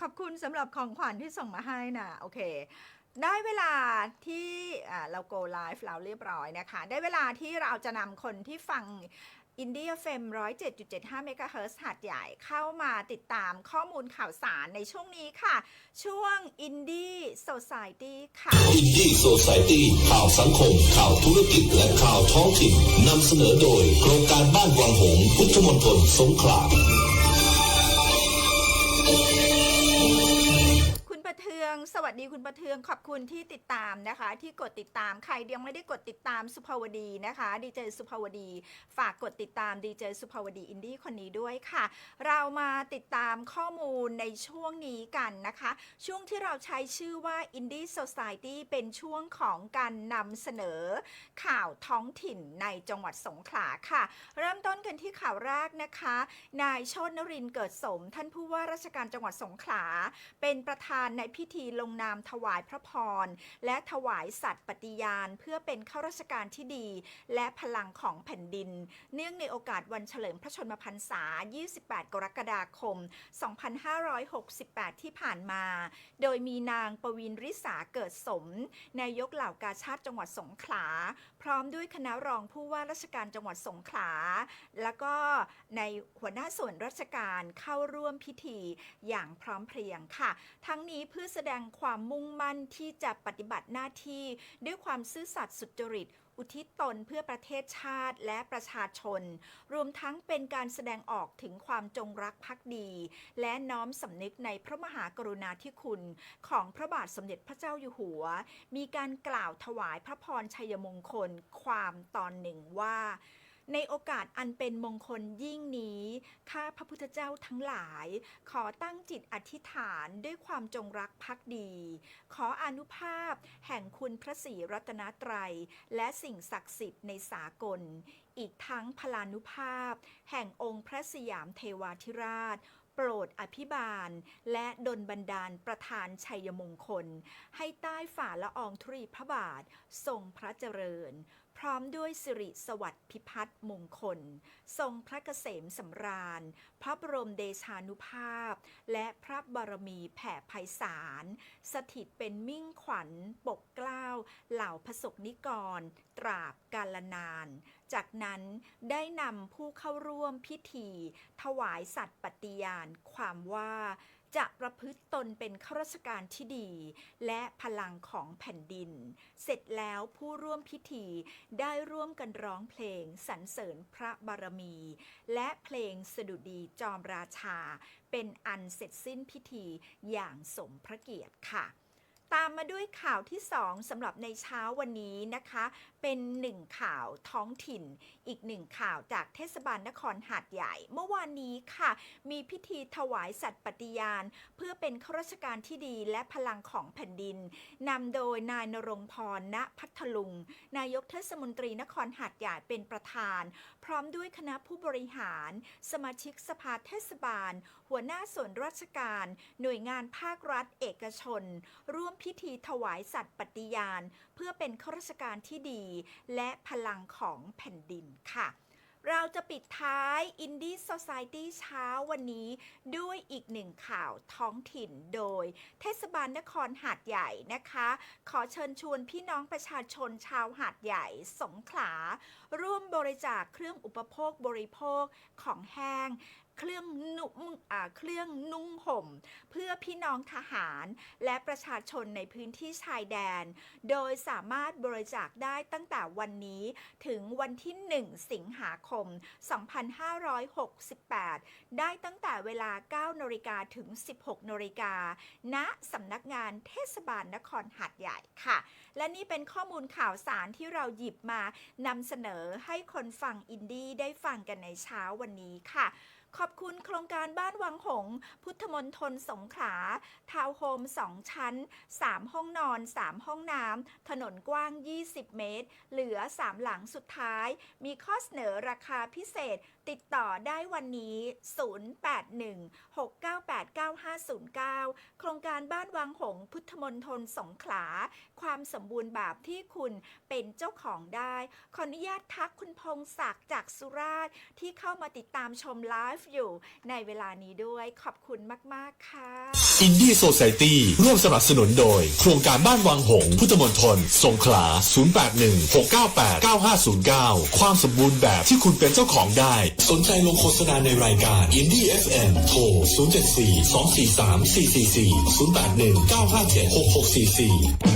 ขอบคุณสำหรับของขวัญที่ส่งมาให้นะโอเค ได้เวลาที่เรา go live แล้วเรียบร้อยนะคะ ได้เวลาที่เราจะนำคนที่ฟังอินเดียเฟม107.75เมกะเฮิรตซ์หัดใหญ่เข้ามาติดตามข้อมูลข่าวสารในช่วงนี้ค่ะ ช่วง Indie Society ค่ะอินดี้โซซายตี้ข่าวสังคม ข่าวธุรกิจและข่าวท้องถิ่นนำเสนอโดย โครงการบ้านวังหง พุทธมณฑลสงขลา ประเทือง สวัสดีคุณประเทืองขอบคุณที่ติดตามนะคะ ที่กดติดตามใครยังไม่ได้กดติดตามสุภาวดีนะคะดีเจสุภาวดี ฝากกดติดตามดีเจสุภาวดีอินดี้คนนี้ด้วยค่ะ เรามาติดตามข้อมูลในช่วงนี้กันนะคะ ช่วงที่เราใช้ชื่อว่า Indie Society เป็นช่วงของการนำเสนอข่าวท้องถิ่นในจังหวัดสงขลาค่ะ เริ่มต้นกันที่ข่าวแรกนะคะ นายโชตนรินเกิดสม ท่านผู้ว่าราชการจังหวัดสงขลาเป็นประธานในพิธีลงนามถวายพระพร และถวายสัตย์ปฏิญาณ เพื่อเป็นข้าราชการที่ดี และพลังของแผ่นดิน เนื่องในโอกาสวันเฉลิมพระชนมพรรษา 28 กรกฎาคม 2568 ที่ผ่านมา โดยมีนางปวินริษาเกิดสม นายกเหล่ากาชาติจังหวัดสงขลา พร้อมด้วยคณะรองผู้ว่าราชการจังหวัดสงขลา แล้วก็ในหัวหน้าส่วนราชการเข้าร่วมพิธีอย่างพร้อมเพรียงค่ะ ทั้งนี้เพื่อแสดงความมุ่งมั่นที่จะปฏิบัติหน้าที่ ด้วยความซื่อสัตย์สุจริต อุทิศตนเพื่อประเทศชาติและประชาชน รวมทั้งเป็นการแสดงออกถึงความจงรักภักดี และน้อมสำนึกในพระมหากรุณาธิคุณ ของพระบาทสมเด็จพระเจ้าอยู่หัว มีการกล่าวถวายพระพรชัยมงคล ความตอนหนึ่งว่า ในโอกาสอันเป็นมงคลยิ่งนี้ ข้าพระพุทธเจ้าทั้งหลาย ขอตั้งจิตอธิษฐานด้วยความจงรักภักดี ขออนุภาพแห่งคุณพระศรีรัตนตรัย และสิ่งศักดิ์สิทธิ์ในสากล อีกทั้งพลานุภาพ แห่งองค์พระสยามเทวาธิราช โปรดอภิบาล และดลบันดาลประธานชัยมงคล ให้ใต้ฝ่าละอองธุรีพระบาททรงพระเจริญ พร้อมด้วยสิริสวัสดิ์พิพัฒน์มงคล ทรงพระเกษมสำราญ พระบรมเดชานุภาพ และพระบารมีแผ่ไพศาล สถิตเป็นมิ่งขวัญปกเกล้า เหล่าพระสกนิกร ตราบกาลนาน จากนั้นได้นำผู้เข้าร่วมพิธี ถวายสัตย์ปฏิญาณความว่าจะประพฤติตนเป็นข้าราชการที่ดี และพลังของแผ่นดิน เสร็จแล้วผู้ร่วมพิธีได้ร่วมกันร้องเพลงสรรเสริญพระบารมี และเพลงสดุดีจอมราชา เป็นอันเสร็จสิ้นพิธีอย่างสมพระเกียรติค่ะ ตามมาด้วยข่าวที่ 2สำหรับในเช้าวันนี้นะคะ เป็นหนึ่งข่าวท้องถิ่น อีกหนึ่งข่าวจากเทศบาลนครหาดใหญ่ เมื่อวานนี้ค่ะ มีพิธีถวายสัตย์ปฏิญาณ เพื่อเป็นข้าราชการที่ดีและพลังของแผ่นดินนำโดยนายนรงพรณพัทลุง นายกเทศมนตรีนครหาดใหญ่เป็นประธาน พร้อมด้วยคณะผู้บริหาร สมาชิกสภาเทศบาล หัวหน้าส่วนราชการ หน่วยงานภาครัฐเอกชน ร่วมพิธีถวายสัตย์ปฏิญาณ เพื่อเป็นข้าราชการที่ดี และพลังของแผ่นดินค่ะเราจะปิดท้าย Indie Society เช้าวันนี้ ด้วยอีกหนึ่งข่าวท้องถิ่นโดย เทศบาลนครหาดใหญ่นะคะ ขอเชิญชวนพี่น้องประชาชนชาวหาดใหญ่สงขลา ร่วมบริจาคเครื่องอุปโภคบริโภคของแห้ง เครื่องนุ่งเครื่องนุ่งห่ม เพื่อพี่น้องทหารและประชาชนในพื้นที่ชายแดน โดยสามารถบริจาคได้ตั้งแต่วันนี้ถึงวันที่ 1 สิงหาคม 2568 ได้ตั้งแต่เวลา 9นาฬิกาถึง 16นาฬิกาณสำนักงานเทศบาลนครหาดใหญ่ค่ะ และนี่เป็นข้อมูลข่าวสารที่เราหยิบมานำเสนอให้คนฟังอินดี้ได้ฟังกันในเช้าวันนี้ค่ะ ขอบคุณโครงการบ้านวังหงส์พุทธมนทนสงขลา ทาวน์โฮม 2 ชั้น 3 ห้องนอน 3 ห้องน้ำ ถนนกว้าง 20 เมตร เหลือ 3 หลังสุดท้าย มีข้อเสนอราคาพิเศษ ติดต่อได้วันนี้ 0816989509 โครงการบ้านวังหงส์พุทธมนทนสงขลา ความสมบูรณ์แบบที่คุณเป็นเจ้าของได้ ขออนุญาตทักคุณพงศักดิ์จากสุราษฎร์ที่เข้ามาติดตามชมไลฟ์ฟ์อยู่ในเวลานี้ด้วยขอบคุณมาก ๆ ค่ะ อินดี้โซซ i ตี้ร่วมสนับสนุนโดย โครงการบ้านวังหงส์พุทธมณฑลสงขลา 0816989509 ความสมบูรณ์แบบที่คุณเป็นเจ้าของได้ สนใจลงโฆษณาในรายการ Indie FM โทร 074 243 444 081 957 6644